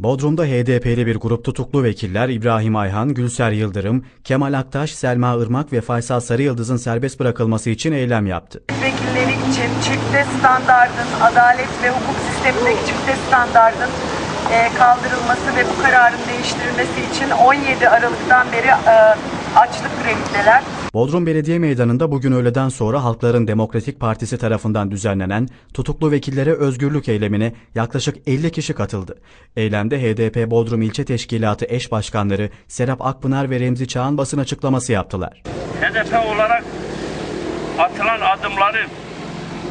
Bodrum'da HDP'li bir grup tutuklu vekiller İbrahim Ayhan, Gülser Yıldırım, Kemal Aktaş, Selma Irmak ve Faysal Sarıyıldız'ın serbest bırakılması için eylem yaptı. vekilleri için çifte standardın, adalet ve hukuk sistemindeki çifte standardın e, kaldırılması ve bu kararın değiştirilmesi için 17 Aralık'tan beri e, açlık grevindeler. Bodrum Belediye Meydanı'nda bugün öğleden sonra Halkların Demokratik Partisi tarafından düzenlenen tutuklu vekillere özgürlük eylemine yaklaşık 50 kişi katıldı. Eylemde HDP Bodrum İlçe Teşkilatı eş başkanları Serap Akpınar ve Remzi Çağan basın açıklaması yaptılar. HDP olarak atılan adımları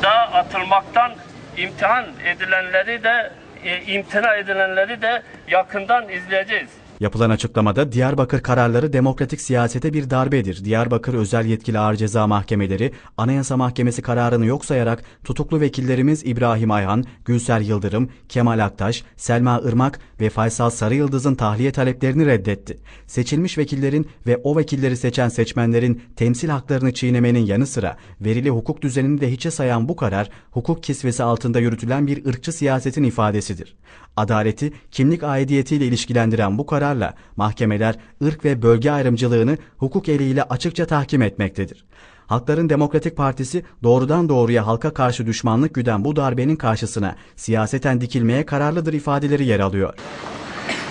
daha atılmaktan imtihan edilenleri de e, imtina edilenleri de yakından izleyeceğiz. Yapılan açıklamada Diyarbakır kararları demokratik siyasete bir darbedir. Diyarbakır Özel Yetkili Ağır Ceza Mahkemeleri Anayasa Mahkemesi kararını yok sayarak tutuklu vekillerimiz İbrahim Ayhan, Gülser Yıldırım, Kemal Aktaş, Selma Irmak ve Faysal Sarıyıldız'ın tahliye taleplerini reddetti. Seçilmiş vekillerin ve o vekilleri seçen seçmenlerin temsil haklarını çiğnemenin yanı sıra verili hukuk düzenini de hiçe sayan bu karar hukuk kisvesi altında yürütülen bir ırkçı siyasetin ifadesidir. Adaleti kimlik aidiyetiyle ilişkilendiren bu kararla mahkemeler ırk ve bölge ayrımcılığını hukuk eliyle açıkça tahkim etmektedir. Halkların Demokratik Partisi doğrudan doğruya halka karşı düşmanlık güden bu darbenin karşısına siyaseten dikilmeye kararlıdır ifadeleri yer alıyor.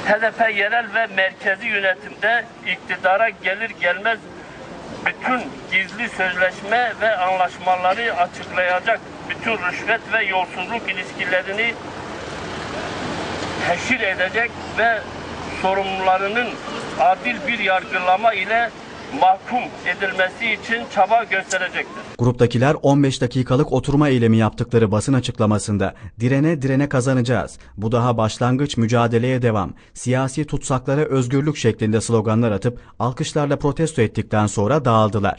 HDP yerel ve merkezi yönetimde iktidara gelir gelmez bütün gizli sözleşme ve anlaşmaları açıklayacak bütün rüşvet ve yolsuzluk ilişkilerini teşhir edecek ve sorumlularının adil bir yargılama ile mahkum edilmesi için çaba gösterecektir. Gruptakiler 15 dakikalık oturma eylemi yaptıkları basın açıklamasında direne direne kazanacağız. Bu daha başlangıç mücadeleye devam. Siyasi tutsaklara özgürlük şeklinde sloganlar atıp alkışlarla protesto ettikten sonra dağıldılar.